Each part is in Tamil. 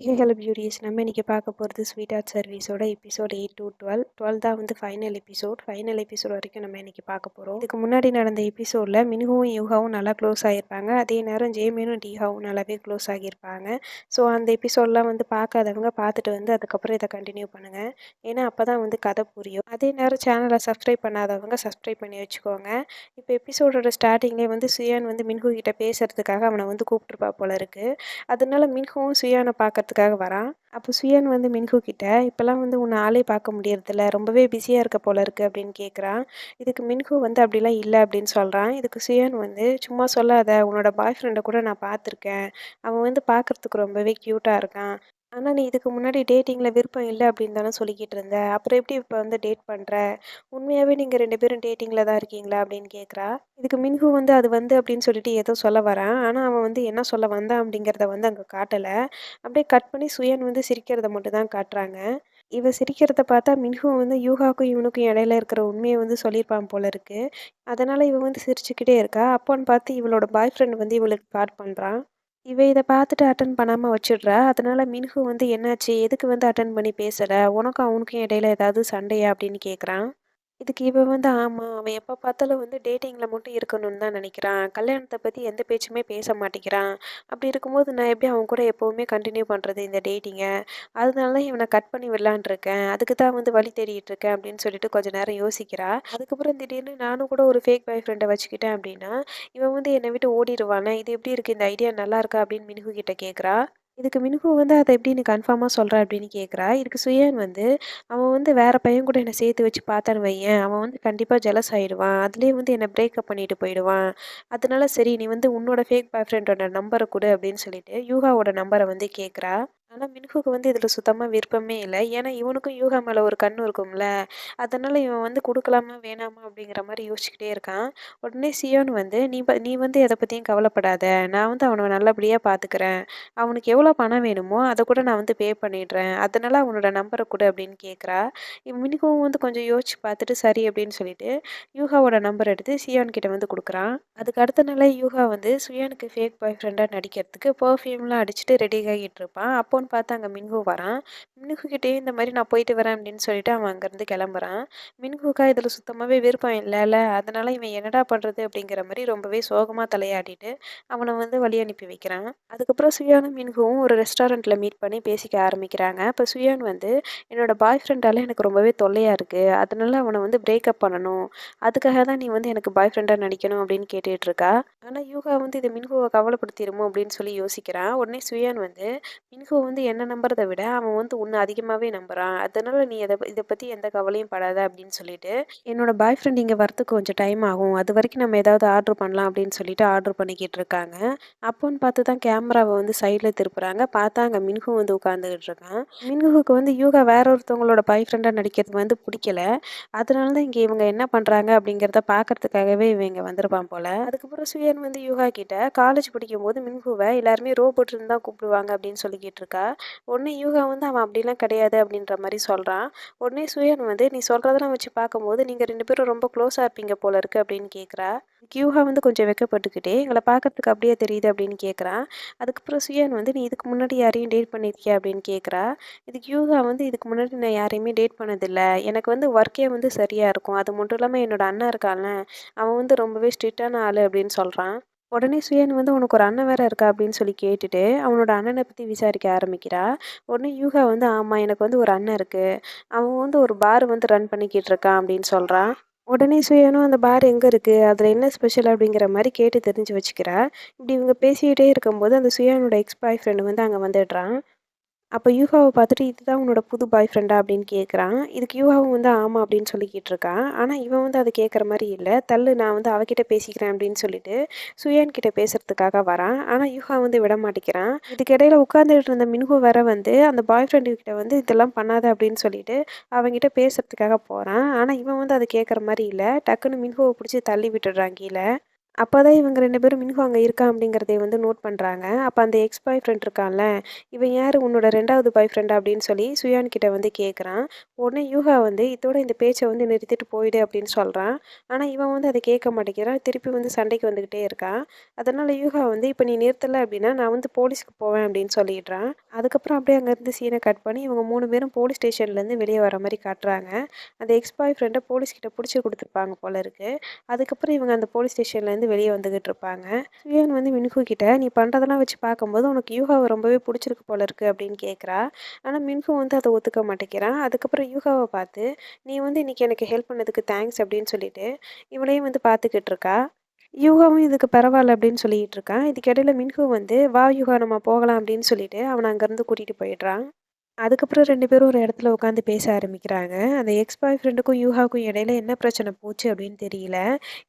ஹலோ பியூட்டிஸ் நம்ம இன்றைக்கி பார்க்க போகிறது sweet art சர்வீஸோட episode eight to twelve twelve தான் வந்து ஃபைனல் எபிசோட் ஃபைனல் எபிசோட் வரைக்கும் நம்ம இன்றைக்கி பார்க்க போகிறோம் இதுக்கு முன்னாடி நடந்த எபிசோடில் மினுகவும் யூகாவும் நல்லா க்ளோஸ் ஆகியிருப்பாங்க அதே நேரம் ஜேமியனும் டீஹாவும் நல்லாவே க்ளோஸ் ஆகியிருப்பாங்க. ஸோ அந்த எபிசோட்லாம் வந்து பார்க்காதவங்க பார்த்துட்டு வந்து அதுக்கப்புறம் இதை கண்டினியூ பண்ணுங்கள் ஏன்னா அப்போ தான் வந்து கதை புரியும். அதே நேரம் சேனலை சப்ஸ்கிரைப் பண்ணாதவங்க சப்ஸ்கிரைப் பண்ணி வச்சுக்கோங்க. இப்போ எபிசோடோட ஸ்டார்டிங்லேயே வந்து சுயான் வந்து மின்ஹு கிட்டே பேசுகிறதுக்காக அவனை வந்து கூப்பிட்டுருப்பா போல இருக்குது அதனால மின்ஹுவும் சுயானை பார்க்க பார்க்கறதுக்காக வரான். அப்போ சுயன் வந்து மின்கு கிட்ட இப்போல்லாம் வந்து உன்னை ஆளே பார்க்க முடியறதில்ல ரொம்பவே பிஸியாக இருக்க போல இருக்குது அப்படின்னு கேட்குறான் இதுக்கு மின்கு வந்து அப்படிலாம் இல்லை அப்படின்னு சொல்கிறான் இதுக்கு சுயன் வந்து சும்மா சொல்லாத உன்னோட பாய் ஃப்ரெண்டை கூட நான் பார்த்துருக்கேன். அவன் வந்து பார்க்குறதுக்கு ரொம்பவே க்யூட்டாக இருக்கான். ஆனால் நீ இதுக்கு முன்னாடி டேட்டிங்கில் விருப்பம் இல்லை அப்படின்னு தானே சொல்லிக்கிட்டு இருந்த. அப்புறம் எப்படி இப்போ வந்து டேட் பண்ணுற உண்மையாகவே நீங்கள் ரெண்டு பேரும் டேட்டிங்கில் தான் இருக்கீங்களா அப்படின்னு கேட்குறா இதுக்கு மின்ஹு வந்து அது வந்து அப்படின்னு சொல்லிட்டு ஏதோ சொல்ல வரான். ஆனால் அவன் வந்து என்ன சொல்ல வந்தான் அப்படிங்கிறத வந்து அங்கே காட்டலை. அப்படியே கட் பண்ணி சுயன் வந்து சிரிக்கிறத மட்டும் தான் காட்டுறாங்க. இவ சிரிக்கிறத பார்த்தா மின்ஹூ வந்து யூகாவுக்கும் இவனுக்கும் இடையில இருக்கிற உண்மையை வந்து சொல்லியிருப்பான் போல இருக்கு. அதனால இவன் வந்து சிரிச்சுக்கிட்டே இருக்கா. அப்போன்னு பார்த்து இவளோட பாய் ஃப்ரெண்ட் வந்து இவளுக்கு காட் பண்ணுறான் இவ இதை பார்த்துட்டு அட்டன் பண்ணாமல் வச்சிடுறா. அதனால மின்ஹு வந்து என்னாச்சு? எதுக்கு வந்து அட்டன் பண்ணி பேசலை உனக்கும் அவனுக்கும் இடையில ஏதாவது சண்டையா அப்படின்னு கேட்குறான் இதுக்கு இவன் வந்து ஆமாம் அவன் எப்போ பார்த்தாலும் வந்து டேட்டிங்கில் மட்டும் இருக்கணும்னு தான் நினைக்கிறான். கல்யாணத்தை பற்றி எந்த பேச்சுமே பேச மாட்டேங்கிறான். அப்படி இருக்கும்போது நான் எப்படி அவன் கூட எப்போவுமே கண்டினியூ பண்ணுறது இந்த டேட்டிங்கை அதனால தான் இவனை கட் பண்ணி விடலான்ருக்கேன் அதுக்கு தான் வந்து வழி தேடிட்டு இருக்கேன் அப்படின்னு சொல்லிட்டு கொஞ்சம் நேரம் யோசிக்கிறா. அதுக்கப்புறம் திடீர்னு நானும் கூட ஒரு ஃபேக் பாய் ஃப்ரெண்டை வச்சுக்கிட்டேன் அப்படின்னா இவன் வந்து என்னை விட்டு ஓடிடுவானே? இது எப்படி இருக்குது இந்த ஐடியா நல்லா இருக்கா? அப்படின்னு மினுகு கிட்ட கேட்குறா இதுக்கு மினுகு வந்து அதை எப்படி நீ கன்ஃபார்மாக சொல்கிற அப்படின்னு கேட்குறா இதுக்கு சுயன் வந்து அவன் வந்து வேறு பையன் கூட என்னை சேர்த்து வச்சு பார்த்தான்னு வையன். அவன் வந்து கண்டிப்பாக ஜெலஸ் ஆகிடுவான் அதுலேயே வந்து என்னை பிரேக்கப் பண்ணிட்டு போயிடுவான். அதனால சரி நீ வந்து உன்னோட ஃபேக் பாய் ஃப்ரெண்டோட நம்பரை கொடு அப்படின்னு சொல்லிட்டு யூகாவோட நம்பரை வந்து கேட்குறா ஆனால் மின்ஹுக்கு வந்து இதில் சுத்தமாக விருப்பமே இல்லை. ஏன்னா இவனுக்கும் யூகா மேலே ஒரு கண் இருக்கும்ல. அதனால் இவன் வந்து கொடுக்கலாமா வேணாமா அப்படிங்கிற மாதிரி யோசிச்சுக்கிட்டே இருக்கான். உடனே சியோன் வந்து நீ ப நீ வந்து எதை பற்றியும் கவலைப்படாத. நான் வந்து அவனை நல்லபடியாக பார்த்துக்கிறேன் அவனுக்கு எவ்வளோ பணம் வேணுமோ அதை கூட நான் வந்து பே பண்ணிடுறேன். அதனால் அவனோட நம்பரை கொடு அப்படின்னு கேட்குறா மின்ஹுவும் வந்து கொஞ்சம் யோசிச்சு பார்த்துட்டு சரி அப்படின்னு சொல்லிட்டு யூகாவோட நம்பர் எடுத்து சியோன் கிட்ட வந்து கொடுக்குறான். அதுக்கு அடுத்த நாளே யூகா வந்து சுயானுக்கு ஃபேக் பாய் ஃப்ரெண்டாக நடிக்கிறதுக்கு பர்ஃப்யூம்லாம் அடிச்சுட்டு ரெடி ஆகிட்டு இருப்பான். அப்போ ஃபோன் பார்த்து அங்கே மின்கு வரான். மின்குக்கிட்டே இந்த மாதிரி நான் போயிட்டு வரேன் அப்படின்னு சொல்லிட்டு அவன் அங்கேருந்து கிளம்புறான். மின்குக்கா இதில் சுத்தமாகவே விருப்பம் இல்லைல்ல. அதனால் இவன் என்னடா பண்ணுறது அப்படிங்கிற மாதிரி ரொம்பவே சோகமாக தலையாடிட்டு அவனை வந்து வழி அனுப்பி வைக்கிறான். அதுக்கப்புறம் சுயானும் மின்குவும் ஒரு ரெஸ்டாரண்ட்டில் மீட் பண்ணி பேசிக்க ஆரம்பிக்கிறாங்க. இப்போ சுயான் வந்து என்னோடய பாய் ஃப்ரெண்டால் எனக்கு ரொம்பவே தொல்லையாக இருக்குது அதனால அவனை வந்து பிரேக்கப் பண்ணணும். அதுக்காக தான் நீ வந்து எனக்கு பாய் ஃப்ரெண்டாக நடிக்கணும் அப்படின்னு கேட்டுட்டு இருக்கா. ஆனால் யூகா வந்து இதை மின்குவை கவலைப்படுத்திடுமோ அப்படின்னு சொல்லி யோசிக்கிறான். உடனே சுயான் வந்து மின்ஹு வந்து வந்து என்ன நம்புறத விட அவன் வந்து உன்னை அதிகமாகவே நம்புறான். அதனால நீ அதை இதை பற்றி எந்த கவலையும் படாத அப்படின்னு சொல்லிட்டு என்னோட பாய் ஃப்ரெண்ட் இங்கே வரத்துக்கு கொஞ்சம் டைம் ஆகும். அது வரைக்கும் நம்ம ஏதாவது ஆர்டர் பண்ணலாம் அப்படின்னு சொல்லிட்டு ஆர்டர் பண்ணிக்கிட்டு இருக்காங்க. அப்போன்னு பார்த்து தான் கேமராவை வந்து சைடில் திருப்புறாங்க. பார்த்தா அங்கே மின்ஹு வந்து உட்காந்துக்கிட்டு இருக்கான். மின்ஹுக்கு வந்து யோகா வேற ஒருத்தவங்களோட பாய் ஃப்ரெண்டாக நடிக்கிறது வந்து பிடிக்கல. அதனால தான் இங்கே இவங்க என்ன பண்ணுறாங்க அப்படிங்கிறத பார்க்கறதுக்காகவே இவங்க வந்திருப்பான் போல. அதுக்கப்புறம் சுயன் வந்து யூகா கிட்ட காலேஜ் படிக்கும் போது மின்ஹுவை எல்லாருமே ரோ தான் கூப்பிடுவாங்க அப்படின்னு சொல்லிக்கிட்டு இருக்கா? உடனே யூகா வந்து அவன் அப்படிலாம் கிடையாது அப்படின்ற மாதிரி சொல்கிறான் உடனே சுயன் வந்து நீ சொல்கிறதெல்லாம் வச்சு பார்க்கும்போது நீங்கள் ரெண்டு பேரும் ரொம்ப க்ளோஸாக இருப்பீங்க போல இருக்குது அப்படின்னு கேட்குறா யூகா வந்து கொஞ்சம் வெக்கப்பட்டுக்கிட்டே எங்களை பார்க்கறதுக்கு அப்படியே தெரியுது அப்படின்னு கேட்குறான் அதுக்கப்புறம் சுயன் வந்து நீ இதுக்கு முன்னாடி யாரையும் டேட் பண்ணியிருக்கியா அப்படின்னு கேட்குறா இதுக்கு யூகா வந்து இதுக்கு முன்னாடி நான் யாரையுமே டேட் பண்ணதில்லை. எனக்கு வந்து ஒர்க்கே வந்து சரியாக இருக்கும். அது மட்டும் இல்லாமல் என்னோடய அண்ணன் இருக்கான்ல அவன் வந்து ரொம்பவே ஸ்ட்ரிக்டான ஆள் அப்படின்னு சொல்கிறான் உடனே சுயன் வந்து உனக்கு ஒரு அண்ணன் வேற இருக்கா? அப்படின்னு சொல்லி கேட்டுட்டு அவனோட அண்ணனை பற்றி விசாரிக்க ஆரம்பிக்கிறா. உடனே யூகா வந்து ஆமாம் எனக்கு வந்து ஒரு அண்ணன் இருக்குது அவன் வந்து ஒரு பார் வந்து ரன் பண்ணிக்கிட்டு இருக்கான் அப்படின்னு சொல்கிறான் உடனே சுயனும் அந்த பார் எங்கே இருக்குது அதில் என்ன ஸ்பெஷல்? அப்படிங்கிற மாதிரி கேட்டு தெரிஞ்சு வச்சுக்கிறா. இப்படி இவங்க பேசிக்கிட்டே இருக்கும்போது அந்த சுயனோட எக்ஸ் பாய் ஃப்ரெண்டு வந்து அங்கே வந்துடுறான். அப்போ யூகாவை பார்த்துட்டு இதுதான் உன்னோட புது பாய் ஃப்ரெண்டா அப்படின்னு கேட்குறான் இதுக்கு யூகாவும் வந்து ஆமாம் அப்படின்னு சொல்லிக்கிட்டு இருக்கான். ஆனால் இவன் வந்து அதை கேட்குற மாதிரி இல்லை. தள்ளு நான் வந்து அவகிட்ட பேசிக்கிறேன் அப்படின்னு சொல்லிட்டு சுயான் கிட்ட பேசுறதுக்காக வரான். ஆனால் யூகா வந்து விட மாட்டேங்கிறான். இதுக்கு இடையில உட்காந்துட்டு இருந்த மின்ஹு வர வந்து அந்த பாய் ஃப்ரெண்டு கிட்ட வந்து இதெல்லாம் பண்ணாத அப்படின்னு சொல்லிட்டு அவங்ககிட்ட பேசுறதுக்காக போகிறான் ஆனால் இவன் வந்து அதை கேட்குற மாதிரி இல்லை. டக்குன்னு மின்ஹுவை பிடிச்சி தள்ளி விட்டுடுறான் கீழே. அப்போ தான் இவங்க ரெண்டு பேரும் மின்ஹோ அங்கே இருக்கா அப்படிங்கிறதை வந்து நோட் பண்ணுறாங்க அப்போ அந்த எக்ஸ் பாய் ஃப்ரெண்ட் இருக்கான்ல இவன் யார்? உன்னோட ரெண்டாவது பாய் ஃப்ரெண்டா அப்படின்னு சொல்லி சுயான் கிட்ட வந்து கேட்குறான் உடனே யூகா வந்து இதோட இந்த பேச்சை வந்து நிறுத்திட்டு போயிடு அப்படின்னு சொல்கிறான் ஆனால் இவன் வந்து அதை கேட்க மாட்டேங்கிறான். திருப்பி வந்து சண்டைக்கு வந்துக்கிட்டே இருக்கான் அதனால் யூகா வந்து இப்போ நீ நிறுத்தலை அப்படின்னா நான் வந்து போலீஸ்க்கு போவேன் அப்படின்னு சொல்லிடுறான். அதுக்கப்புறம் அப்படியே அங்கேருந்து சீனை கட் பண்ணி இவங்க மூணு பேரும் போலீஸ் ஸ்டேஷன்லேருந்து வெளியே வர மாதிரி காட்டுறாங்க. அந்த எக்ஸ் பாய் ஃப்ரெண்டை போலீஸ்கிட்ட பிடிச்சி கொடுத்துருப்பாங்க போல இருக்குது அதுக்கப்புறம் இவங்க அந்த போலீஸ் ஸ்டேஷன்லேருந்து வெளியே வந்துக்கிட்டு இருப்பாங்க. சுயான் வந்து மின்ஹு கிட்ட நீ பண்ணுறதெல்லாம் வச்சு பார்க்கும்போது உனக்கு யூகாவை ரொம்பவே பிடிச்சிருக்கு போல இருக்குது அப்படின்னு கேட்குறா ஆனால் மின்ஹு வந்து அதை ஒத்துக்க மாட்டேங்கிறான் அதுக்கப்புறம் யூகாவை பார்த்து நீ வந்து இன்றைக்கி எனக்கு ஹெல்ப் பண்ணதுக்கு தேங்க்ஸ் அப்படின்னு சொல்லிட்டு இவளையும் வந்து பார்த்துக்கிட்டு இருக்கா. யூகாவும் இதுக்கு பரவாயில்ல அப்படின்னு சொல்லிட்டு இருக்கான். இதுக்கிடையில் மின்ஹு வந்து வா யூகா நம்ம போகலாம் அப்படின்னு சொல்லிட்டு அவனை அங்கேருந்து கூட்டிகிட்டு போயிடுறான். அதுக்கப்புறம் ரெண்டு பேரும் ஒரு இடத்துல உட்காந்து பேச ஆரம்பிக்கிறாங்க. அந்த எக்ஸ் பாய் ஃப்ரெண்டுக்கும் யூஹாவுக்கும் இடையில என்ன பிரச்சனை போச்சு அப்படின்னு தெரியல.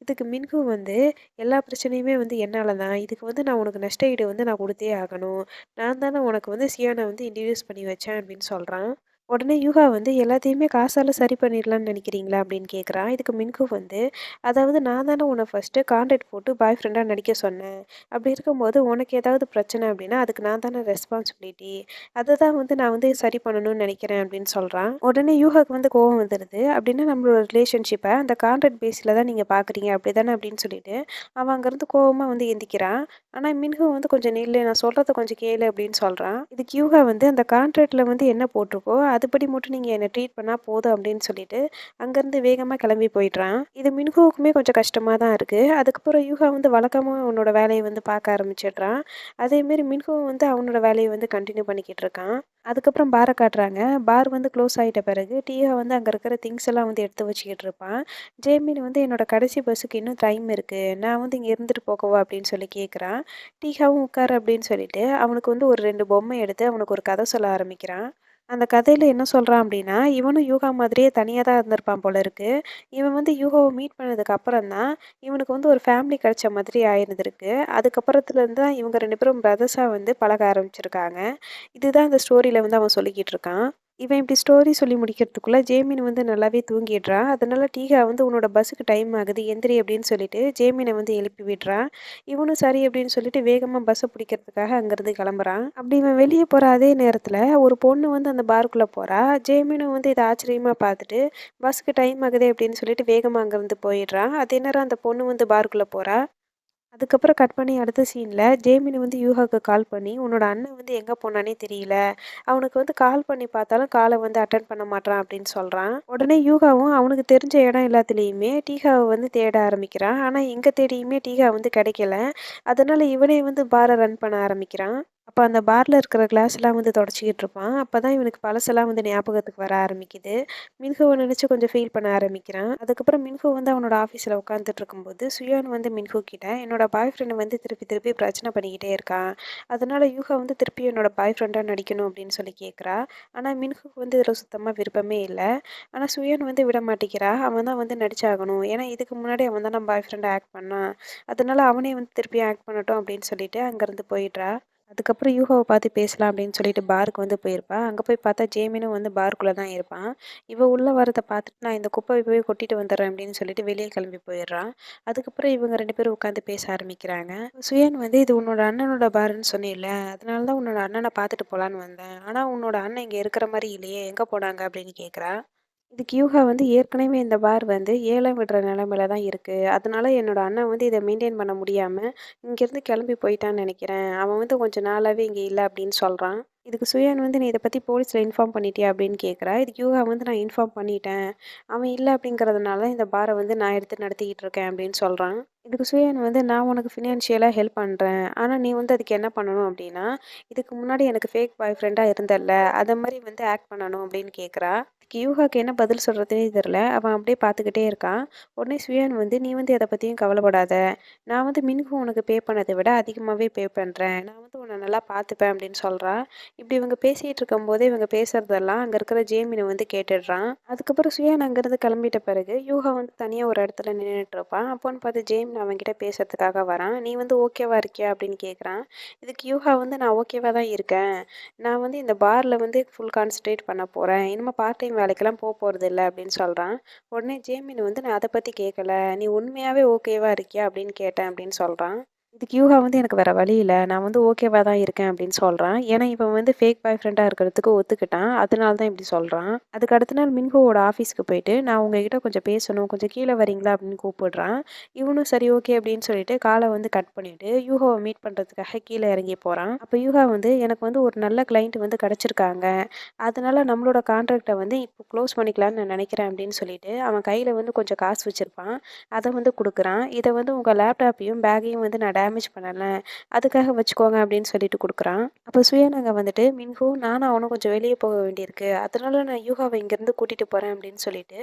இதுக்கு மின்கு வந்து எல்லா பிரச்சனையுமே வந்து என்னால் தான். இதுக்கு வந்து நான் உனக்கு நஷ்ட ஈடு வந்து நான் கொடுத்தே ஆகணும். நான் தானே உனக்கு வந்து சியானை வந்து இன்ட்ரடியூஸ் பண்ணி வச்சேன் அப்படின்னு சொல்கிறான் உடனே யூகா வந்து எல்லாத்தையுமே காசால் சரி பண்ணிடலான்னு நினைக்கிறீங்களா? அப்படின்னு கேட்குறான் இதுக்கு மின்கு வந்து அதாவது நான் தானே உன்னை ஃபஸ்ட்டு கான்டாக்ட் போட்டு பாய் ஃப்ரெண்டாக நடிக்க சொன்னேன். அப்படி இருக்கும்போது உனக்கு ஏதாவது பிரச்சனை அப்படின்னா அதுக்கு நான் தானே ரெஸ்பான்சிபிலிட்டி அதை தான் வந்து நான் வந்து சரி பண்ணணும்னு நினைக்கிறேன் அப்படின்னு சொல்கிறான் உடனே யூகாவுக்கு வந்து கோவம் வந்துடுது அப்படின்னா நம்மளோட ரிலேஷன்ஷிப்பை அந்த கான்ட்ராக்ட் பேஸில் தான் நீங்கள் பார்க்குறீங்க அப்படி தானே அப்படின்னு சொல்லிட்டு அவன் அங்கேருந்து கோவமாக வந்து எந்திக்கிறான். ஆனால் மின்கு வந்து கொஞ்சம் நில்லு நான் சொல்கிறத கொஞ்சம் கேளு அப்படின்னு சொல்கிறான் இதுக்கு யூகா வந்து அந்த கான்ட்ராக்டில் வந்து என்ன போட்டிருக்கோ அதுபடி மட்டும் நீங்கள் என்னை ட்ரீட் பண்ணால் போதும் அப்படின்னு சொல்லிட்டு அங்கேருந்து வேகமாக கிளம்பி போயிடுறான். இது மின்ஹோவுக்குமே கொஞ்சம் கஷ்டமாக தான் இருக்குது அதுக்கப்புறம் யூகா வந்து வழக்கமாக அவனோட வேலையை வந்து பார்க்க ஆரம்பிச்சிடுறான். அதேமாரி மின்ஹோ வந்து அவனோட வேலையை வந்து கண்டினியூ பண்ணிக்கிட்டு இருக்கான். அதுக்கப்புறம் பாரை காட்டுறாங்க. பார் வந்து க்ளோஸ் ஆகிட்ட பிறகு டீயா வந்து அங்கே இருக்கிற திங்ஸ் எல்லாம் வந்து எடுத்து வச்சுக்கிட்டு இருப்பான். ஜேமின் வந்து என்னோட கடைசி பஸ்ஸுக்கு இன்னும் டைம் இருக்குது நான் வந்து இங்கே இருந்துட்டு போகவா அப்படின்னு சொல்லி கேட்குறான் டீஹாவும் உட்கார் அப்படின்னு சொல்லிட்டு அவனுக்கு வந்து ஒரு ரெண்டு பொம்மை எடுத்து அவனுக்கு ஒரு கதை சொல்ல ஆரம்பிக்கிறான். அந்த கதையில் என்ன சொல்கிறான் அப்படின்னா இவனும் யூகா மாதிரியே தனியாக தான் இருந்திருப்பான் போல இருக்கு. இவன் வந்து யூகாவை மீட் பண்ணதுக்கு அப்புறம் தான் இவனுக்கு வந்து ஒரு ஃபேமிலி கிடைச்ச மாதிரி ஆயிருந்திருக்கு. அதுக்கப்புறத்துலேருந்து தான் இவங்க ரெண்டு பேரும் பிரதர்ஸாக வந்து பழக ஆரம்பிச்சிருக்காங்க. இதுதான் இந்த ஸ்டோரியில் வந்து அவன் சொல்லிக்கிட்டு இருக்கான். இவன் இப்படி ஸ்டோரி சொல்லி முடிக்கிறதுக்குள்ளே ஜேமின் வந்து நல்லாவே தூங்கிடுறான் அதனால் டீகா வந்து உன்னோட பஸ்ஸுக்கு டைம் ஆகுது எந்திரி அப்படின்னு சொல்லிட்டு ஜேமினை வந்து எழுப்பி விடுறான் இவனும் சரி அப்படின்னு சொல்லிட்டு வேகமாக பஸ்ஸை பிடிக்கிறதுக்காக அங்கேருந்து கிளம்புறான். அப்படி இவன் வெளியே போகிற அதே நேரத்தில் ஒரு பொண்ணு வந்து அந்த பார்க்குள்ளே போகிறா ஜேமினும் வந்து இதை ஆச்சரியமாக பார்த்துட்டு பஸ்ஸுக்கு டைம் ஆகுதே அப்படின்னு சொல்லிட்டு வேகமாக அங்கேருந்து போயிடுறான் அதே நேரம் அந்த பொண்ணு வந்து பார்க்குள்ளே போகிறா அதுக்கப்புறம் கட் பண்ணி அடுத்த சீனில் ஜேமினி வந்து யூகாவுக்கு கால் பண்ணி உன்னோட அண்ணன் வந்து எங்கே போனானே தெரியல. அவனுக்கு வந்து கால் பண்ணி பார்த்தாலும் காலை வந்து அட்டன் பண்ண மாட்டான் அப்படின்னு சொல்கிறான் உடனே யூகாவும் அவனுக்கு தெரிஞ்ச இடம் எல்லாத்துலேயுமே டீகாவை வந்து தேட ஆரம்பிக்கிறான். ஆனால் எங்கே தேடியுமே டீகா வந்து கிடைக்கல. அதனால் இவனே வந்து பாரை ரன் பண்ண ஆரம்பிக்கிறான். அப்போ அந்த பாரில் இருக்கிற கிளாஸ்லாம் வந்து தொடச்சிக்கிட்டு இருப்பான். அப்போ தான் இவனுக்கு பழசெல்லாம் வந்து ஞாபகத்துக்கு வர ஆரம்பிக்குது. மின்ஹுவை நினச்சி கொஞ்சம் ஃபீல் பண்ண ஆரம்பிக்கிறான். அதுக்கப்புறம் மின்ஹோ வந்து அவனோட ஆஃபீஸில் உட்காந்துட்டு இருக்கும்போது சுயான் வந்து மின்ஹு கிட்ட என்னோட பாய் ஃப்ரெண்டு வந்து திருப்பி திருப்பி பிரச்சனை பண்ணிக்கிட்டே இருக்கான் அதனால் யூகா வந்து திருப்பி என்னோட பாய் ஃப்ரெண்டாக நடிக்கணும் அப்படின்னு சொல்லி கேட்குறா ஆனால் மின்ஹோக்கு வந்து இதில் சுத்தமாக விருப்பமே இல்லை. ஆனால் சுயான் வந்து விட மாட்டேங்கிறா. அவன் தான் வந்து நடிச்சாகணும். ஏன்னா இதுக்கு முன்னாடி அவன் தான் நம்ம பாய் ஃப்ரெண்டை ஆக்ட் பண்ணான். அதனால் அவனே வந்து திருப்பி ஆக்ட் பண்ணட்டும் அப்படின்னு சொல்லிட்டு அங்கேருந்து போயிடுறா. அதுக்கப்புறம் யூகாவை பார்த்து பேசலாம் அப்படின்னு சொல்லிட்டு பாருக்கு வந்து போயிருப்பா. அங்கே போய் பார்த்தா ஜேமினும் வந்து பாருக்குள்ளே தான் இருப்பான். இவ உள்ளே வரதை பார்த்துட்டு நான் இந்த குப்பை போய் கொட்டிட்டு வந்துடுறேன் அப்படின்னு சொல்லிட்டு வெளியே கிளம்பி போயிடுறான். அதுக்கப்புறம் இவங்க ரெண்டு பேரும் உட்காந்து பேச ஆரம்பிக்கிறாங்க. சுயன் வந்து இது உன்னோட அண்ணனோட பாருன்னு சொன்னில்ல அதனால தான் உன்னோட அண்ணனை பார்த்துட்டு போகலான்னு வந்தேன். ஆனால் உன்னோட அண்ணன் இங்கே இருக்கிற மாதிரி இல்லையே. எங்கே போனாங்க? அப்படின்னு கேட்குறா இதுக்கு யூகா வந்து ஏற்கனவே இந்த பார் வந்து ஏலம் விடுற நிலமையில தான் இருக்குது அதனால என்னோட அண்ணன் வந்து இதை மெயின்டைன் பண்ண முடியாமல் இங்கேருந்து கிளம்பி போயிட்டான்னு நினைக்கிறேன். அவன் வந்து கொஞ்சம் நாளாகவே இங்கே இல்லை அப்படின்னு சொல்கிறான் இதுக்கு சுயான் வந்து நீ இதை பற்றி போலீஸில் இன்ஃபார்ம் பண்ணிட்டியா? அப்படின்னு கேட்குறா இதுக்கு யூகா வந்து நான் இன்ஃபார்ம் பண்ணிட்டேன். அவன் இல்லை அப்படிங்கிறதுனால இந்த பாரை வந்து நான் எடுத்து நடத்திக்கிட்டு இருக்கேன் அப்படின்னு சொல்கிறான் இதுக்கு சுயான் வந்து நான் உனக்கு ஃபினான்ஷியலாக ஹெல்ப் பண்ணுறேன் ஆனால் நீ வந்து அதுக்கு என்ன பண்ணணும் அப்படின்னா இதுக்கு முன்னாடி எனக்கு ஃபேக் பாய் ஃப்ரெண்டாக இருந்தல அதை மாதிரி வந்து ஆக்ட் பண்ணணும் அப்படின்னு கேட்குறா யூகாக்கு என்ன பதில் சொல்கிறதுனே தெரில அவன் அப்படியே பார்த்துக்கிட்டே இருக்கான். உடனே சுயான் வந்து நீ வந்து எதை பற்றியும் கவலைப்படாத. நான் வந்து மின்கு உனக்கு பே பண்ணதை விட அதிகமாகவே பே பண்ணுறேன் நான் வந்து உன்னை நல்லா பார்த்துப்பேன் அப்படின்னு சொல்கிறான் இப்படி இவங்க பேசிகிட்டு இருக்கும்போதே இவங்க பேசுகிறதெல்லாம் அங்கே இருக்கிற ஜேமினை வந்து கேட்டுடுறான். அதுக்கப்புறம் சுயான் அங்கேருந்து கிளம்பிட்ட பிறகு யூகா வந்து தனியாக ஒரு இடத்துல நின்றுட்டு இருப்பான். அப்போன்னு பார்த்து ஜேமி அப்படின்னு அவன்கிட்ட பேசுறதுக்காக வரான். நீ வந்து ஓகேவா இருக்கியா? அப்படின்னு கேட்குறான் இதுக்கு யூஹா வந்து நான் ஓகேவா தான் இருக்கேன். நான் வந்து இந்த பாரில் வந்து ஃபுல் கான்சன்ட்ரேட் பண்ண போகிறேன் இனிமேல் பார்ட் டைம் வேலைக்கெல்லாம் போக போகிறது இல்லை அப்படின்னு சொல்கிறான் உடனே ஜேமின் வந்து நான் அதை பற்றி கேட்கல நீ உண்மையாகவே ஓகேவா இருக்கியா? அப்படின்னு கேட்டேன் அப்படின்னு சொல்கிறான் இதுக்கு யூகா வந்து எனக்கு வேறு வழி இல்லை. நான் வந்து ஓகேவாக தான் இருக்கேன் அப்படின்னு சொல்கிறான் ஏன்னா இவன் வந்து ஃபேக் பாய் ஃப்ரெண்டாக இருக்கிறதுக்கு ஒத்துக்கிட்டான். அதனால தான் இப்படி சொல்கிறான் அதுக்கு அடுத்த நாள் மின்ஹோவோட ஆஃபீஸ்க்கு போயிட்டு நான் உங்ககிட்ட கொஞ்சம் பேசணும் கொஞ்சம் கீழே வரீங்களா அப்படின்னு கூப்பிடுறான். இவனும் சரி ஓகே அப்படின்னு சொல்லிட்டு காலை வந்து கட் பண்ணிவிட்டு யூகாவை மீட் பண்ணுறதுக்காக கீழே இறங்கி போகிறான் அப்போ யூகா வந்து எனக்கு வந்து ஒரு நல்ல கிளைண்ட் வந்து கிடச்சிருக்காங்க. அதனால நம்மளோட கான்ட்ராக்டை வந்து இப்போ க்ளோஸ் பண்ணிக்கலான்னு நான் நினைக்கிறேன் அப்படின்னு சொல்லிட்டு அவன் கையில் வந்து கொஞ்சம் காசு வச்சுருப்பான். அதை வந்து கொடுக்குறான். இதை வந்து உங்கள் லேப்டாப்பையும் பேக்கையும் வந்து நான் டேமேஜ் பண்ணலை. அதுக்காக வச்சுக்கோங்க அப்படின்னு சொல்லிட்டு கொடுக்குறான். அப்போ சுயானாங்க வந்துட்டு மின்ஹூ நானும் அவனும் கொஞ்சம் வெளியே போக வேண்டியிருக்கு. அதனால நான் யூகாவை இங்கேருந்து கூட்டிகிட்டு போகிறேன் அப்படின்னு சொல்லிட்டு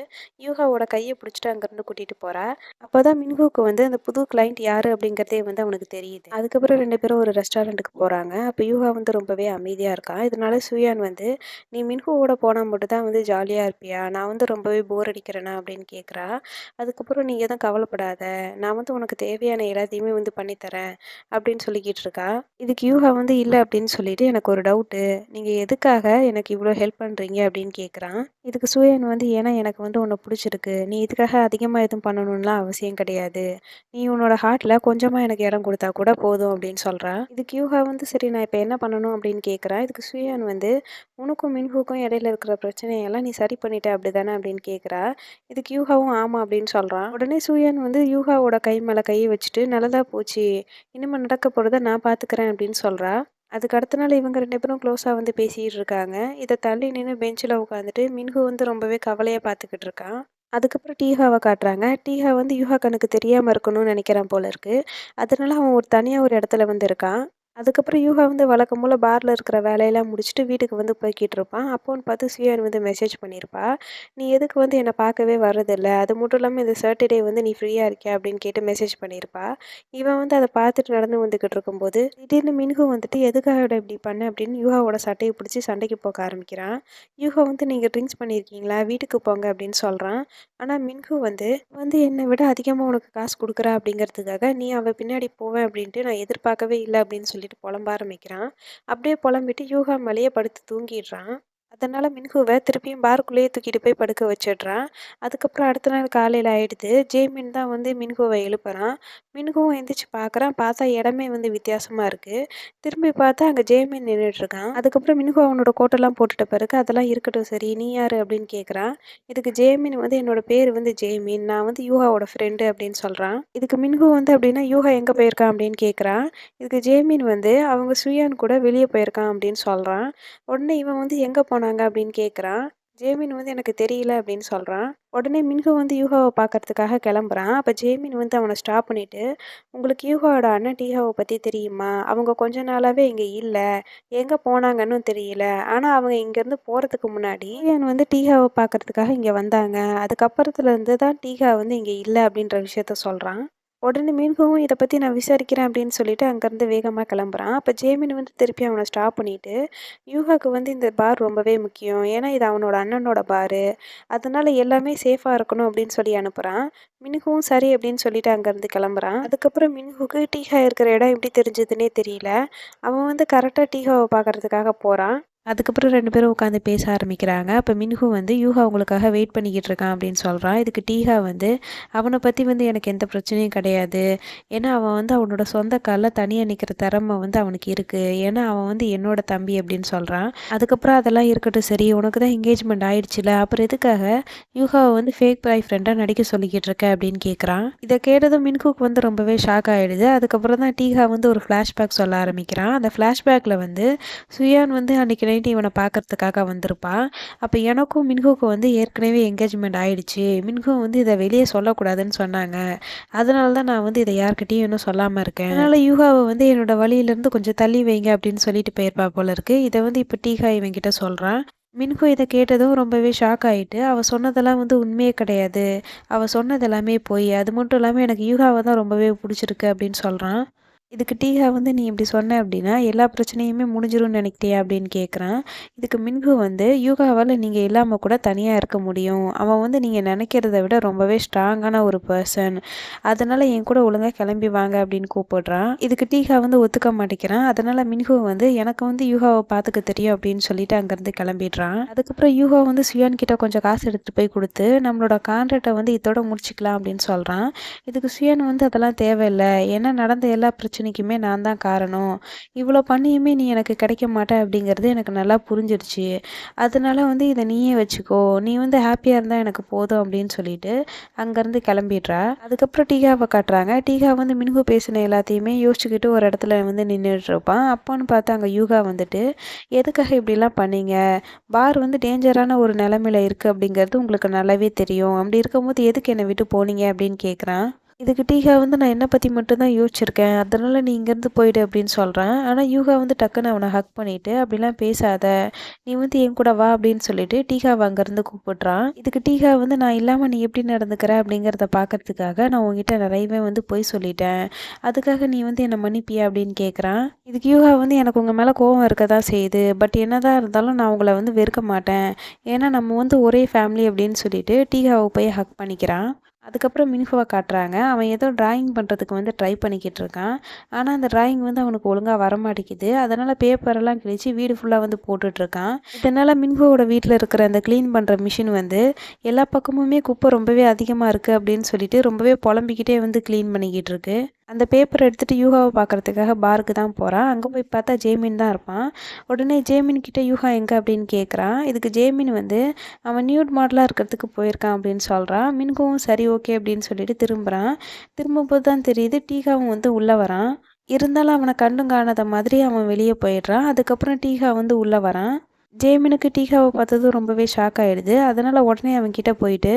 யூகாவோட கையை பிடிச்சிட்டு அங்கேருந்து கூட்டிகிட்டு போகிறா அப்போ தான் மின்ஹூக்கு வந்து அந்த புது கிளைண்ட் யார் அப்படிங்கிறதே வந்து அவனுக்கு தெரியுது. அதுக்கப்புறம் ரெண்டு பேரும் ஒரு ரெஸ்டாரண்ட்டுக்கு போகிறாங்க அப்போ யூகா வந்து ரொம்பவே அமைதியாக இருக்கான் இதனால சுயான் வந்து நீ மின்ஹூவோட போனால் மட்டும் தான் வந்து ஜாலியாக இருப்பியா? நான் வந்து ரொம்பவே போர் அடிக்கிறேனா? அப்படின்னு கேட்குறா அதுக்கப்புறம் நீ எதுவும் கவலைப்படாத. நான் வந்து உனக்கு தேவையான எல்லாத்தையுமே வந்து பண்ணித்தரேன். தரேன் அப்படின்னு சொல்லிக்கிட்டு இருக்கா. இதுக்கு யூஹா வந்து இல்லை அப்படின்னு சொல்லிட்டு எனக்கு ஒரு டவுட்டு நீங்கள் எதுக்காக எனக்கு இவ்வளோ ஹெல்ப் பண்ணுறீங்க அப்படின்னு கேட்குறான் இதுக்கு சூயன் வந்து ஏன்னா எனக்கு வந்து உன்னை பிடிச்சிருக்கு. நீ இதுக்காக அதிகமாக எதுவும் பண்ணணும்லாம் அவசியம் கிடையாது. நீ உன்னோட ஹார்ட்டில் கொஞ்சமாக எனக்கு இடம் கொடுத்தா கூட போதும் அப்படின்னு சொல்கிறான் இதுக்கு யூஹா வந்து சரி நான் இப்போ என்ன பண்ணணும்? அப்படின்னு கேட்குறான் இதுக்கு சூயன் வந்து உனக்கும் மின்ஹுக்கும் இடையில இருக்கிற பிரச்சனையெல்லாம் நீ சரி பண்ணிட்ட அப்படி தானே அப்படின்னு கேட்குறா இதுக்கு யூஹாவும் ஆமாம் அப்படின்னு சொல்கிறான் உடனே சூயன் வந்து யூஹாவோட கை மேலே கையை வச்சுட்டு நல்லதாக போச்சு. இனிமேல் நடக்க போகிறத நான் பார்த்துக்கிறேன் அப்படின்னு சொல்கிறா அதுக்கு அடுத்த நாள் இவங்க ரெண்டு பேரும் க்ளோஸாக வந்து பேசிகிட்டு இருக்காங்க. இதை தள்ளி நின்று பெஞ்சில் உட்காந்துட்டு மின்ஹு வந்து ரொம்பவே கவலையாக பார்த்துக்கிட்டு இருக்கான் அதுக்கப்புறம் டீஹாவை காட்டுறாங்க. டீஹா வந்து யூஹா கணக்கு தெரியாமல் இருக்கணும்னு நினைக்கிறான் போல இருக்குது அதனால அவன் ஒரு தனியாக ஒரு இடத்துல வந்து இருக்கான். அதுக்கப்புறம் யூகா வந்து வழக்கம் போல் பாரில் இருக்கிற வேலையெல்லாம் முடிச்சுட்டு வீட்டுக்கு வந்து போய்கிட்டு இருப்பான் அப்போன்னு பார்த்து சுயான் வந்து மெசேஜ் பண்ணியிருப்பா நீ எதுக்கு வந்து என்னை பார்க்கவே வர்றதில்ல? அது மட்டும் இல்லாமல் இந்த சாட்டர்டே வந்து நீ ஃப்ரீயாக இருக்கியா? அப்படின்னு கேட்டு மெசேஜ் பண்ணியிருப்பா இவன் வந்து அதை பார்த்துட்டு நடந்து வந்துக்கிட்டு இருக்கும்போது திடீர்னு மின்ஹு வந்துட்டு எதுக்காக இப்படி பண்ண? அப்படின்னு யூகாவோட சட்டையை பிடிச்சி சண்டைக்கு போக ஆரம்பிக்கிறான். யூகா வந்து நீங்கள் ட்ரிங்க்ஸ் பண்ணியிருக்கீங்களா வீட்டுக்கு போங்க அப்படின்னு சொல்கிறான் ஆனால் மின்ஹு வந்து வந்து என்னை விட அதிகமாக உனக்கு காசு கொடுக்குறா? அப்படிங்கிறதுக்காக நீ அவள் பின்னாடி போவேன் அப்படின்ட்டு நான் எதிர்பார்க்கவே இல்லை அப்படின்னு சொல்லி சொல்லிட்டு புலம்ப ஆரம்பிக்கிறான். அப்படியே புலம்பிட்டு யூகா மேலேயே படுத்து தூங்கிடுறான். அதனால் மின்ஹுவை திருப்பியும் பார்க்குள்ளேயே தூக்கிட்டு போய் படுக்க வச்சிடுறான். அதுக்கப்புறம் அடுத்த நாள் காலையில் ஆகிடுது ஜெய்மின் தான் வந்து மின்ஹுவை எழுப்புறான். மின்ஹுவும் எந்திரிச்சு பார்க்குறான் பார்த்தா இடமே வந்து வித்தியாசமாக இருக்குது திரும்பி பார்த்தா அங்கே ஜெய்மின் நின்றுட்டுருக்கான் அதுக்கப்புறம் மின்ஹு அவனோட கோட்டெல்லாம் போட்டுட்ட பிறகு அதெல்லாம் இருக்கட்டும். சரி நீ யார் அப்படின்னு கேட்குறான் இதுக்கு ஜெய்மின் வந்து என்னோட பேர் வந்து ஜெய்மின் நான் வந்து யூஹாவோட ஃப்ரெண்டு அப்படின்னு சொல்கிறான் இதுக்கு மின்ஹு வந்து அப்படின்னா யூஹா எங்கே போயிருக்கான் அப்படின்னு கேட்குறான் இதுக்கு ஜெய்மின் வந்து அவங்க சுயான் கூட வெளியே போயிருக்கான் அப்படின்னு சொல்கிறான் உடனே இவன் வந்து எங்கே போன போனாங்க அப்படின்னு கேட்குறான் ஜேமின் வந்து எனக்கு தெரியல அப்படின்னு சொல்கிறான் உடனே மின்ஹு வந்து யூஹாவை பார்க்கறதுக்காக கிளம்புறான். அப்போ ஜேமின் வந்து அவனை ஸ்டாப் பண்ணிவிட்டு உங்களுக்கு யூகாவோட அண்ணன் டீஹாவை பற்றி தெரியுமா? அவங்க கொஞ்ச நாளாகவே இங்கே இல்லை. எங்கே போனாங்கன்னு தெரியல. ஆனால் அவங்க இங்கேருந்து போகிறதுக்கு முன்னாடி என் வந்து டீஹாவை பார்க்கறதுக்காக இங்கே வந்தாங்க? அதுக்கப்புறத்துலேருந்து தான் டீஹா வந்து இங்கே இல்லை அப்படின்ற விஷயத்த சொல்கிறான் உடனே மின்கவும் இதை பற்றி நான் விசாரிக்கிறேன் அப்படின்னு சொல்லிட்டு அங்கேருந்து வேகமாக கிளம்புறான். அப்போ ஜேமின் வந்து திருப்பி அவனை ஸ்டாப் பண்ணிவிட்டு யூகாவுக்கு வந்து இந்த பார் ரொம்பவே முக்கியம். ஏன்னா இது அவனோட அண்ணனோட பாரு அதனால் எல்லாமே சேஃபாக இருக்கணும் அப்படின்னு சொல்லி அனுப்புகிறான் மினுகவும் சரி அப்படின்னு சொல்லிட்டு அங்கேருந்து கிளம்புறான். அதுக்கப்புறம் மின்ஹுக்கு டீஹா இருக்கிற இடம் எப்படி தெரிஞ்சதுன்னே தெரியல. அவன் வந்து கரெக்டாக டீஹாவை பார்க்குறதுக்காக போகிறான் அதுக்கப்புறம் ரெண்டு பேரும் உட்காந்து பேச ஆரம்பிக்கிறாங்க. அப்போ மின்ஹு வந்து யூஹா உங்களுக்காக வெயிட் பண்ணிக்கிட்டு இருக்கான் அப்படின்னு சொல்கிறான் இதுக்கு டீஹா வந்து அவனை பற்றி வந்து எனக்கு எந்த பிரச்சனையும் கிடையாது. ஏன்னா அவன் வந்து அவனோட சொந்த காலில் தனியாக நிற்கிற திறமை வந்து அவனுக்கு இருக்குது ஏன்னா அவன் வந்து என்னோட தம்பி அப்படின்னு சொல்கிறான் அதுக்கப்புறம் அதெல்லாம் இருக்கட்டும். சரி உனக்கு தான் என்கேஜ்மெண்ட் ஆயிடுச்சுல. அப்புறம் எதுக்காக யூஹாவை வந்து ஃபேக் பாய் ஃப்ரெண்டாக நடிக்க சொல்லிக்கிட்டு இருக்க அப்படின்னு கேட்குறான் இதை கேட்டதும் மின்ஹுக்கு வந்து ரொம்பவே ஷாக் ஆகிடுது அதுக்கப்புறம் தான் டீஹா வந்து ஒரு ஃப்ளாஷ்பேக் சொல்ல ஆரம்பிக்கிறான். அந்த ஃப்ளாஷ்பேக்கில் வந்து சுயான் வந்து அன்றைக்கி நைட்டு இவனை பார்க்கறதுக்காக வந்திருப்பான் அப்போ எனக்கும் மின்ஹுக்கும் வந்து ஏற்கனவே என்கேஜ்மெண்ட் ஆயிடுச்சு. மின்ஹு வந்து இதை வெளியே சொல்லக்கூடாதுன்னு சொன்னாங்க. அதனால தான் நான் வந்து இதை யார்கிட்டையும் இன்னும் சொல்லாமல் இருக்கேன். அதனால் யூகாவை வந்து என்னோட வழியிலேருந்து கொஞ்சம் தள்ளி வைங்க அப்படின்னு சொல்லிட்டு போயிருப்பா போல இருக்கு. இதை வந்து இப்போ டீகா இவங்கிட்ட சொல்கிறான் மின்ஹு இதை கேட்டதும் ரொம்பவே ஷாக் ஆகிட்டு அவள் சொன்னதெல்லாம் வந்து உண்மையே கிடையாது. அவள் சொன்னது எல்லாமே போய். அது மட்டும் இல்லாமல் எனக்கு யூகாவை தான் ரொம்பவே பிடிச்சிருக்கு அப்படின்னு சொல்கிறான் இதுக்கு டீஹா வந்து நீ இப்படி சொன்ன அப்படின்னா எல்லா பிரச்சனையுமே முடிஞ்சிரும்னு நினைக்கிறியா அப்படின்னு கேட்குறான் இதுக்கு மின்கு வந்து யூகாவால் நீங்கள் இல்லாமல் கூட தனியாக இருக்க முடியும். அவன் வந்து நீங்கள் நினைக்கிறத விட ரொம்பவே ஸ்ட்ராங்கான ஒரு பர்சன் அதனால் என் கூட ஒழுங்காக கிளம்பி வாங்க அப்படின்னு கூப்பிடுறான். இதுக்கு டீஹா வந்து ஒத்துக்க மாட்டேங்கிறான். அதனால் மின்கு வந்து எனக்கு வந்து யூகாவை பார்த்துக்க தெரியும் அப்படின்னு சொல்லிட்டு அங்கேருந்து கிளம்பிடுறான். அதுக்கப்புறம் யூகா வந்து சுயான் கிட்ட கொஞ்சம் காசு எடுத்துகிட்டு போய் கொடுத்து நம்மளோட கான்ட்ராக்டை வந்து இதோட முடிச்சுக்கலாம் அப்படின்னு சொல்கிறான் இதுக்கு சுயான் வந்து அதெல்லாம் தேவையில்லை. ஏன்னா நடந்த எல்லா பிரச்சனைக்குமே நான் தான் காரணம். இவ்வளோ பண்ணியுமே நீ எனக்கு கிடைக்க மாட்டே அப்படிங்கிறது எனக்கு நல்லா புரிஞ்சிருச்சு. அதனால வந்து இதை நீயே வச்சுக்கோ. நீ வந்து ஹாப்பியாக இருந்தால் எனக்கு போதும் அப்படின்னு சொல்லிட்டு அங்கேருந்து கிளம்பிடுறா. அதுக்கப்புறம் டீகாவை காட்டுறாங்க. டீகா வந்து மினுகு பேசின எல்லாத்தையுமே யோசிச்சுக்கிட்டு ஒரு இடத்துல வந்து நின்றுட்டு இருப்பான். அப்பான்னு பார்த்து அங்கே யூகா வந்துட்டு எதுக்காக இப்படிலாம் பண்ணீங்க? பார் வந்து டேஞ்சரான ஒரு நிலமையில இருக்குது அப்படிங்கிறது உங்களுக்கு நல்லாவே தெரியும். அப்படி இருக்கும்போது எதுக்கு என்னை விட்டு போனீங்க? அப்படின்னு கேட்குறான் இதுக்கு டீகா வந்து நான் என்னை பற்றி மட்டும்தான் யோசிச்சிருக்கேன். அதனால் நீ இங்கேருந்து போயிடு அப்படின்னு சொல்கிறேன் ஆனால் யூகா வந்து டக்குன்னு அவனை ஹக் பண்ணிவிட்டு அப்படிலாம் பேசாத. நீ வந்து என் கூட வா அப்படின்னு சொல்லிட்டு டீகாவை அங்கேருந்து கூப்பிடுறான். இதுக்கு டீகா வந்து நான் இல்லாமல் நீ எப்படி நடந்துக்கிற? அப்படிங்கிறத பார்க்கறதுக்காக நான் உங்ககிட்ட நிறையவே வந்து பொய் சொல்லிட்டேன். அதுக்காக நீ வந்து என்னை மன்னிப்பியா அப்படின்னு கேட்குறான் இதுக்கு யூகா வந்து எனக்கு உங்கள் மேலே கோவம் இருக்க தான் செய்யுது. பட் என்னதான் இருந்தாலும் நான் உங்களை வந்து வெறுக்க மாட்டேன். ஏன்னா நம்ம வந்து ஒரே ஃபேமிலி அப்படின்னு சொல்லிட்டு டீகாவை போய் ஹக் பண்ணிக்கிறான். அதுக்கப்புறம் மின்ஹுவை காட்டுறாங்க. அவன் ஏதோ ட்ராயிங் பண்ணுறதுக்கு வந்து ட்ரை பண்ணிக்கிட்டு இருக்கான். ஆனால் அந்த ட்ராயிங் வந்து அவனுக்கு ஒழுங்காக வரமாட்டேங்குது. அதனால் பேப்பரெல்லாம் கிழிச்சு வீடு ஃபுல்லாக வந்து போட்டுட்ருக்கான் இதனால் மின்ஹுவோட வீட்டில் இருக்கிற அந்த க்ளீன் பண்ணுற மிஷின் வந்து எல்லா பக்கமுமே குப்பை ரொம்பவே அதிகமாக இருக்குது அப்படின்னு சொல்லிட்டு ரொம்பவே புலம்பிக்கிட்டே வந்து க்ளீன் பண்ணிக்கிட்டு இருக்கு. அந்த பேப்பர் எடுத்துகிட்டு யூகாவை பார்க்குறதுக்காக பாருக்கு தான் போகிறான் அங்கே போய் பார்த்தா ஜேமின் தான் இருப்பான். உடனே ஜேமின் கிட்டே யூகா எங்கே அப்படின்னு கேட்குறான் இதுக்கு ஜேமின் வந்து அவன் நியூட் மாடலாக இருக்கிறதுக்கு போயிருக்கான் அப்படின்னு சொல்கிறான் மின்கவும் சரி ஓகே அப்படின்னு சொல்லிட்டு திரும்புகிறான் திரும்பும்போது தான் தெரியுது டீகாவும் வந்து உள்ளே வரான். இருந்தாலும் அவனை கண்டும் காணாத மாதிரி அவன் வெளியே போயிடுறான். அதுக்கப்புறம் டீகா வந்து உள்ளே வரான். ஜேமினுக்கு டீகாவை பார்த்ததும் ரொம்பவே ஷாக் ஆகிடுது அதனால் உடனே அவன்கிட்ட போயிட்டு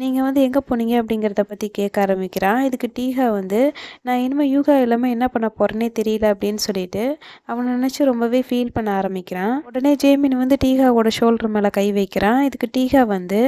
நீங்கள் வந்து எங்கே போனீங்க? அப்படிங்கிறத பற்றி கேட்க ஆரம்பிக்கிறான். இதுக்கு டீகா வந்து நான் இனிமேல் யூகா இல்லாமல் என்ன பண்ண போகிறேனே தெரியல அப்படின்னு சொல்லிட்டு அவனை நினச்சி ரொம்பவே ஃபீல் பண்ண ஆரம்பிக்கிறான். உடனே ஜேமின் வந்து டீகாவோட ஷோல்டர் மேலே கை வைக்கிறான். இதுக்கு டீகா வந்து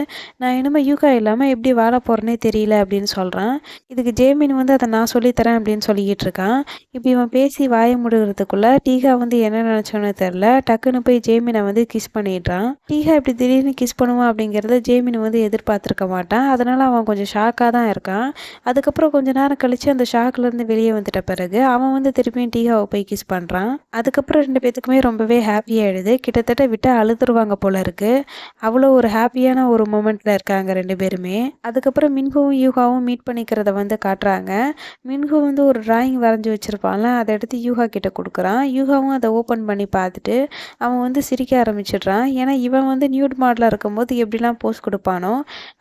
நான் இனிமேல் யூகா இல்லாமல் எப்படி வாழ போகிறேனே தெரியல அப்படின்னு சொல்கிறான் இதுக்கு ஜேமின் வந்து அதை நான் சொல்லித்தரேன் அப்படின்னு சொல்லிக்கிட்டு இருக்கான். இப்போ இவன் பேசி வாய முடுகிறதுக்குள்ளே டீகா வந்து என்ன நினச்சோன்னு தெரில டக்குன்னு போய் ஜேமினை வந்து கிஸ் பண்ணிடுறான். டீஹா இப்படி திடீர்னு கிஸ் பண்ணுவான் அப்படிங்கிறத ஜேமின் வந்து எதிர்பார்த்துருக்க மாட்டான். அதனால் அவன் கொஞ்சம் ஷாக்காக தான் இருக்கான். அதுக்கப்புறம் கொஞ்ச நேரம் கழித்து அந்த ஷாக்லேருந்து வெளியே வந்துட்ட பிறகு அவன் வந்து திருப்பியும் டீஹாவை போய் கிஸ் பண்ணுறான் அதுக்கப்புறம் ரெண்டு பேத்துக்குமே ரொம்பவே ஹாப்பி ஆகிடுது கிட்டத்தட்ட விட்டு அழுதுருவாங்க போல இருக்குது அவ்வளோ ஒரு ஹாப்பியான ஒரு மூமெண்ட்டில் இருக்காங்க ரெண்டு பேருமே. அதுக்கப்புறம் மின்ஹுவும் யூகாவும் மீட் பண்ணிக்கிறத வந்து காட்டுறாங்க. மின்ஹு வந்து ஒரு டிராயிங் வரைஞ்சி வச்சுருப்பான்ல அதை எடுத்து யூகா கிட்ட கொடுக்குறான். யூகாவும் அதை ஓப்பன் பண்ணி பார்த்துட்டு அவன் வந்து சிரிக்க ஆரம்பி ஆரம்பிச்சிடுறான். ஏன்னா இவன் வந்து நியூட் மாடலாக இருக்கும்போது எப்படிலாம் போஸ் கொடுப்பானோ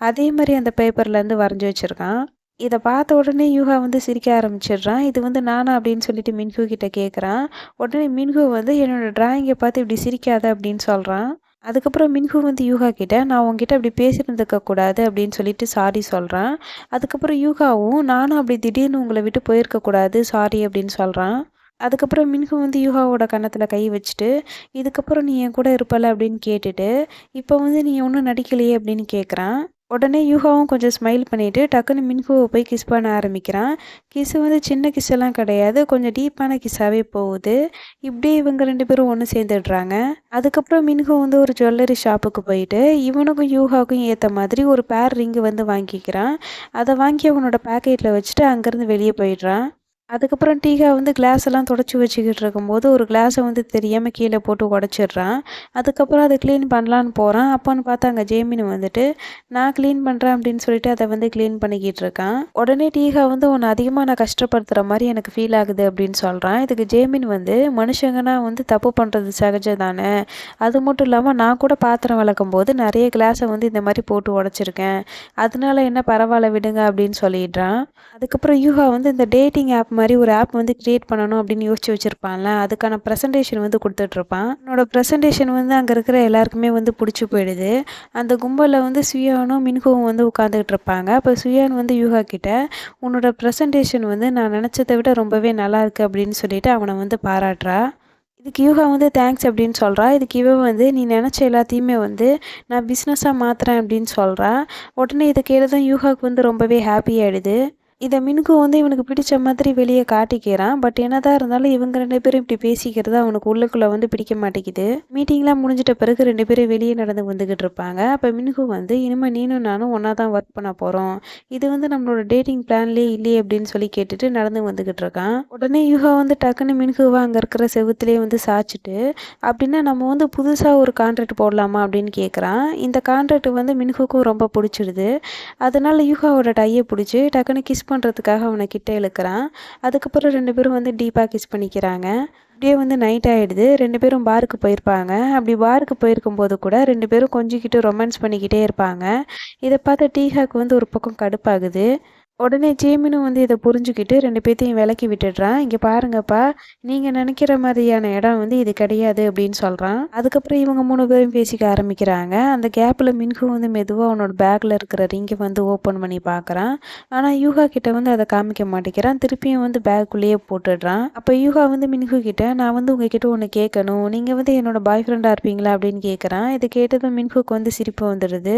அதே மாதிரி அந்த பேப்பர்லேருந்து வரைஞ்சி வச்சுருக்கான். இதை பார்த்த உடனே யூகா வந்து சிரிக்க ஆரம்பிச்சிடுறான். இது வந்து நானா அப்படின்னு சொல்லிட்டு மின்கு கிட்ட கேட்குறான் உடனே மின்கு வந்து என்னோடய டிராயிங்கை பார்த்து இப்படி சிரிக்காத அப்படின்னு சொல்கிறான் அதுக்கப்புறம் மின்கு வந்து யூகா கிட்ட நான் உங்ககிட்ட அப்படி பேசியிருந்துக்க கூடாது அப்படின்னு சொல்லிட்டு சாரி சொல்கிறான் அதுக்கப்புறம் யூகாவும் நானும் அப்படி திடீர்னு உங்களை விட்டு போயிருக்கக்கூடாது சாரி அப்படின்னு சொல்கிறான் அதுக்கப்புறம் மின்ஹு வந்து யூகாவோட கன்னத்தில் கை வச்சுட்டு இதுக்கப்புறம் நீ என் கூட இருப்பல? அப்படின்னு கேட்டுட்டு இப்போ வந்து நீ ஒன்றும் நடிக்கலையே? அப்படின்னு கேட்குறான் உடனே யூகாவும் கொஞ்சம் ஸ்மைல் பண்ணிவிட்டு டக்குன்னு மின்ஹுவை போய் கிஸ் பண்ண ஆரம்பிக்கிறான். கிஸ் வந்து சின்ன கிஸ் எல்லாம் கிடையாது கொஞ்சம் டீப்பான கிஸ்ஸாகவே போகுது. இப்படியே இவங்க ரெண்டு பேரும் ஒன்று சேர்ந்துடுறாங்க. அதுக்கப்புறம் மின்ஹு வந்து ஒரு ஜுவல்லரி ஷாப்புக்கு போயிட்டு இவனுக்கும் யூகாவுக்கும் ஏற்ற மாதிரி ஒரு பேர் ரிங்கு வந்து வாங்கிக்கிறான். அதை வாங்கி அவனோட பேக்கெட்டில் வச்சுட்டு அங்கேருந்து வெளியே போயிடுறான். அதுக்கப்புறம் டீகா வந்து கிளாஸ் எல்லாம் தொடச்சி வச்சுக்கிட்டு இருக்கும்போது ஒரு கிளாஸை வந்து தெரியாமல் கீழே போட்டு உடச்சிடுறான். அதுக்கப்புறம் அதை க்ளீன் பண்ணலான்னு போகிறான் அப்போன்னு பார்த்தா அங்கே ஜேமின் வந்துட்டு நான் க்ளீன் பண்ணுறேன் அப்படின்னு சொல்லிட்டு அதை வந்து க்ளீன் பண்ணிக்கிட்டு இருக்கான். உடனே டீகா வந்து உன்னை அதிகமாக நான் கஷ்டப்படுத்துகிற மாதிரி எனக்கு ஃபீல் ஆகுது அப்படின்னு சொல்கிறான் இதுக்கு ஜேமின் வந்து மனுஷங்கன்னா வந்து தப்பு பண்ணுறது சகஜம் தானே அது மட்டும் இல்லாமல் நான் கூட பாத்திரம் வளர்க்கும் போது நிறைய கிளாஸை வந்து இந்த மாதிரி போட்டு உடச்சிருக்கேன். அதனால என்ன பரவாயில்ல விடுங்க அப்படின்னு சொல்லிடுறான். அதுக்கப்புறம் யூகா வந்து இந்த டேட்டிங் ஆப் மாதிரி ஒரு ஆப் வந்து க்ரியேட் பண்ணணும் அப்படின்னு யோசிச்சு வச்சுருப்பான்ல அதுக்கான ப்ரெசன்டேஷன் வந்து கொடுத்துட்ருப்பான் என்னோட ப்ரெசன்டேஷன் வந்து அங்கே இருக்கிற எல்லாருக்குமே வந்து பிடிச்சி போயிடுது. அந்த கும்பலில் வந்து சுயானும் மின்ஹுவும் வந்து உட்காந்துக்கிட்டு இருப்பாங்க அப்போ சுயான் வந்து யூகா கிட்ட உன்னோட ப்ரெசன்டேஷன் வந்து நான் நினச்சதை விட ரொம்பவே நல்லா இருக்குது அப்படின்னு சொல்லிட்டு அவனை வந்து பாராட்டுறா. இதுக்கு யூகா வந்து தேங்க்ஸ் அப்படின்னு சொல்கிறா இதுக்கு இவன் வந்து நீ நினச்ச எல்லாத்தையுமே வந்து நான் பிஸ்னஸாக மாற்றுறேன் அப்படின்னு சொல்கிறா உடனே இதை கேட்டதும் யூகாவுக்கு வந்து ரொம்பவே ஹாப்பி ஆகிடுது இதை மினுக்கு வந்து இவனுக்கு பிடிச்ச மாதிரி வெளியே காட்டிக்கிறான். பட் என்னதான் இருந்தாலும் இவங்க ரெண்டு பேரும் இப்படி பேசிக்கிறது அவனுக்கு உள்ளுக்குள்ளே வந்து பிடிக்க மாட்டேங்குது. மீட்டிங்லாம் முடிஞ்சிட்ட பிறகு ரெண்டு பேரும் வெளியே நடந்து வந்துக்கிட்டு இருப்பாங்க. அப்போ மினுகு வந்து இனிமேல் நீனும் நானும் ஒன்றா தான் ஒர்க் பண்ண போகிறோம் இது வந்து நம்மளோட டேட்டிங் பிளான்லேயே இல்லையே அப்படின்னு சொல்லி கேட்டுட்டு நடந்து வந்துக்கிட்டு இருக்கான். உடனே யுகா வந்து டக்குன்னு மினுகுவா அங்கே இருக்கிற செவுத்துலேயே வந்து சாய்ச்சிட்டு அப்படின்னா நம்ம வந்து புதுசாக ஒரு கான்ட்ராக்ட் போடலாமா? அப்படின்னு கேட்குறான் இந்த கான்ட்ராக்ட் வந்து மினுகுக்கும் ரொம்ப பிடிச்சிடுது. அதனால் யுகாவோட டையை பிடிச்சி டக்குன்னு கிஸ் பண்ணுறதுக்காக அவனை கிட்டே இழுக்கிறான். அதுக்கப்புறம் ரெண்டு பேரும் வந்து டீப்பாக கிஸ் பண்ணிக்கிறாங்க. அப்படியே வந்து நைட் ஆகிடுது ரெண்டு பேரும் பாருக்கு போயிருப்பாங்க. அப்படி பாருக்கு போயிருக்கும்போது கூட ரெண்டு பேரும் கொஞ்சிக்கிட்டு ரொமான்ஸ் பண்ணிக்கிட்டே இருப்பாங்க. இதை பார்த்து டீஹாக்கு வந்து ஒரு பக்கம் கடுப்பாகுது. உடனே ஜேமினும் வந்து இதை புரிஞ்சுக்கிட்டு ரெண்டு பேர்த்தையும் விலக்கி விட்டுடுறான். இங்கே பாருங்கப்பா நீங்கள் நினைக்கிற மாதிரியான இடம் வந்து இது கிடையாது அப்படின்னு சொல்கிறான் அதுக்கப்புறம் இவங்க மூணு பேரும் பேசிக்க ஆரம்பிக்கிறாங்க. அந்த கேப்பில் மின்கு வந்து மெதுவாக அவனோட பேக்கில் இருக்கிற ரிங்கை வந்து ஓப்பன் பண்ணி பார்க்குறான். ஆனால் யூகா கிட்ட வந்து அதை காமிக்க மாட்டேங்கிறான். திருப்பியும் வந்து பேக்குள்ளேயே போட்டுடுறான். அப்போ யூகா வந்து மின்கு கிட்ட நான் வந்து உங்ககிட்ட ஒன்று கேட்கணும். நீங்கள் வந்து என்னோட பாய் ஃப்ரெண்டாக இருப்பீங்களா? அப்படின்னு கேட்குறான். இது கேட்டதும் மின்குக்கு வந்து சிரிப்பு வந்துடுது.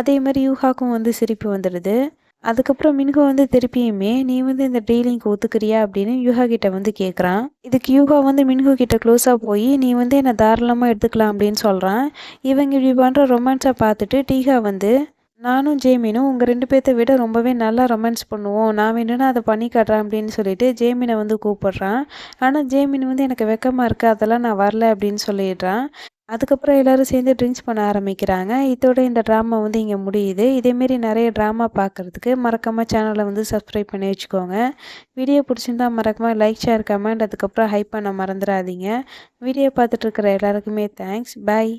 அதே மாதிரி யூகாக்கும் வந்து சிரிப்பு வந்துடுது. அதுக்கப்புறம் மின்ஹோ வந்து திருப்பியுமே நீ வந்து இந்த டீலிங்க்கு ஒத்துக்கிறியா? அப்படின்னு யூகா கிட்ட வந்து கேட்குறான் இதுக்கு யூகா வந்து மின்ஹோ கிட்ட க்ளோஸாக போய் நீ வந்து என்னை தாராளமாக எடுத்துக்கலாம் அப்படின்னு சொல்கிறான் இவங்க இப்படி பண்ணுற ரொமான்ஸாக பார்த்துட்டு டீகா வந்து நானும் ஜேமினும் உங்கள் ரெண்டு பேர்த்த விட ரொம்பவே நல்லா ரொமான்ஸ் பண்ணுவோம். நான் வேணும்னா அதை பண்ணி காட்டுறேன் அப்படின்னு சொல்லிட்டு ஜேமினை வந்து கூப்பிடுறான். ஆனால் ஜேமின் வந்து எனக்கு வெக்கமாக இருக்குது அதெல்லாம் நான் வரல அப்படின்னு சொல்லிடுறான். அதுக்கப்புறம் எல்லோரும் சேர்ந்து ட்ரிங்க்ஸ் பண்ண ஆரம்பிக்கிறாங்க. இதோட இந்த ட்ராமா வந்து இங்கே முடியுது. இதேமாரி நிறைய ட்ராமா பார்க்குறதுக்கு மறக்காமல் சேனலை வந்து சப்ஸ்கிரைப் பண்ணி வச்சுக்கோங்க. வீடியோ பிடிச்சிருந்தா மறக்காமல் லைக் ஷேர் கமெண்ட் அதுக்கப்புறம் ஹைப் பண்ண மறந்துடாதீங்க. வீடியோ பார்த்துட்ருக்கிற எல்லாருக்குமே தேங்க்ஸ் பாய்